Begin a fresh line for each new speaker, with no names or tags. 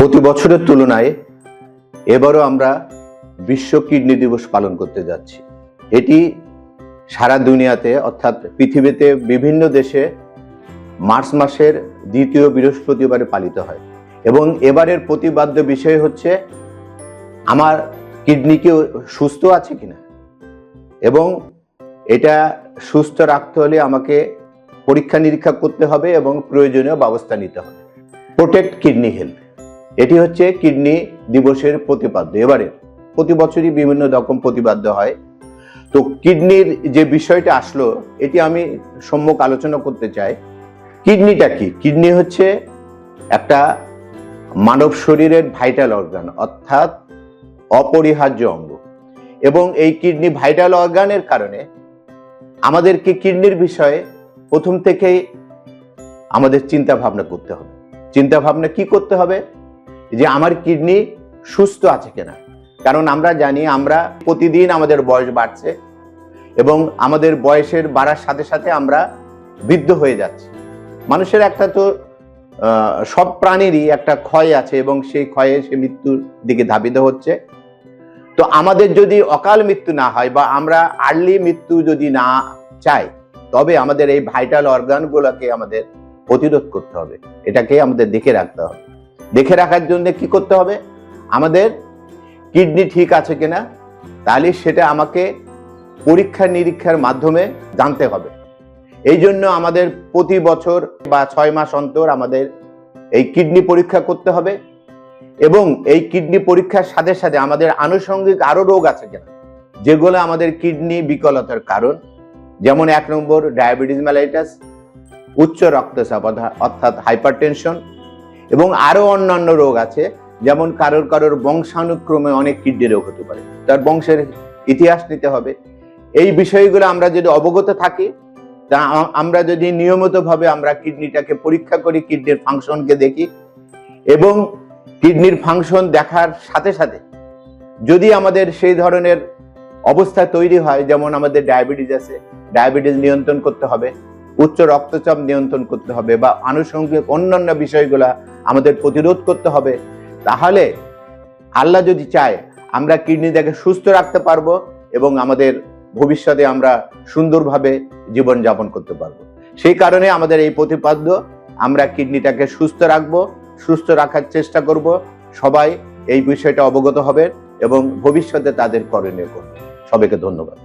প্রতি বছরের তুলনায় এবারও আমরা বিশ্ব কিডনি দিবস পালন করতে যাচ্ছি। এটি সারা দুনিয়াতে, অর্থাৎ পৃথিবীতে বিভিন্ন দেশে মার্চ মাসের দ্বিতীয় বৃহস্পতিবারে পালিত হয়। এবং এবারের প্রতিবাদ্য বিষয় হচ্ছে, আমার কিডনি কি সুস্থ আছে কিনা? এবং এটা সুস্থ রাখতে হলে আমাকে পরীক্ষা নিরীক্ষা করতে হবে এবং প্রয়োজনীয় ব্যবস্থা নিতে হবে। প্রোটেক্ট কিডনি হেলথ এটি হচ্ছে কিডনি দিবসের প্রতিপাদ্য। এবারে প্রতি বছরই বিভিন্ন রকম প্রতিপাদ্য হয়। তো কিডনির যে বিষয়টা আসলো, এটি আমি সম্মুখ আলোচনা করতে চাই। কিডনিটা কি? কিডনি হচ্ছে একটা মানব শরীরের ভাইটাল অর্গান, অর্থাৎ অপরিহার্য অঙ্গ। এবং এই কিডনি ভাইটাল অর্গানের কারণে আমাদেরকে কিডনির বিষয়ে প্রথম থেকেই আমাদের চিন্তা ভাবনা করতে হবে। চিন্তা ভাবনা কি করতে হবে? যে আমার কিডনি সুস্থ আছে কিনা। কারণ আমরা জানি আমরা প্রতিদিন আমাদের বয়স বাড়ছে এবং আমাদের বয়সের বাড়ার সাথে সাথে আমরা বৃদ্ধ হয়ে যাচ্ছি। মানুষের একটা তো সব প্রাণীরই একটা ক্ষয় আছে এবং সেই ক্ষয়ে সে মৃত্যুর দিকে ধাবিত হচ্ছে। তো আমাদের যদি অকাল মৃত্যু না হয় বা আমরা আর্লি মৃত্যু যদি না চাই, তবে আমাদের এই ভাইটাল অর্গানগুলোকে আমাদের প্রতিরোধ করতে হবে। এটাকে আমাদের দেখে রাখতে হবে। দেখে রাখার জন্য কি করতে হবে? আমাদের কিডনি ঠিক আছে কিনা, তাহলে সেটা আমাকে পরীক্ষা নিরীক্ষার মাধ্যমে জানতে হবে। এই জন্য আমাদের প্রতি বছর বা ছয় মাস অন্তর আমাদের এই কিডনি পরীক্ষা করতে হবে এবং এই কিডনি পরীক্ষার সাথে সাথে আমাদের আনুষঙ্গিক আরও রোগ আছে কিনা, যেগুলো আমাদের কিডনি বিকলতার কারণ, যেমন এক নম্বর ডায়াবেটিস মেলাইটাস, উচ্চ রক্তচাপ অর্থা- অর্থাৎ হাইপারটেনশন এবং আরও অন্যান্য রোগ আছে, যেমন কারোর কারোর বংশানুক্রমে অনেক কিডনি রোগ হতে পারে। তার বংশের ইতিহাস নিতে হবে। এই বিষয়গুলো আমরা যদি অবগত থাকি, তা আমরা যদি নিয়মিতভাবে আমরা কিডনিটাকে পরীক্ষা করি, কিডনির ফাংশনকে দেখি এবং কিডনির ফাংশন দেখার সাথে সাথে যদি আমাদের সেই ধরনের অবস্থা তৈরি হয়, যেমন আমাদের ডায়াবেটিস আছে, ডায়াবেটিস নিয়ন্ত্রণ করতে হবে। উচ্চ রক্তচাপ নিয়ন্ত্রণ করতে হবে বা আনুষঙ্গিক অন্যান্য বিষয়গুলা আমাদের প্রতিরোধ করতে হবে। তাহলে আল্লাহ যদি চায়, আমরা কিডনিটাকে সুস্থ রাখতে পারব এবং আমাদের ভবিষ্যতে আমরা সুন্দরভাবে জীবন যাপন করতে পারব। সেই কারণে আমাদের এই প্রতিপাদ্য, আমরা কিডনিটাকে সুস্থ রাখব, সুস্থ রাখার চেষ্টা করব, সবাই এই বিষয়টা অবগত হবে এবং ভবিষ্যতে তাদের করণীয় করবে সবাইকে ধন্যবাদ।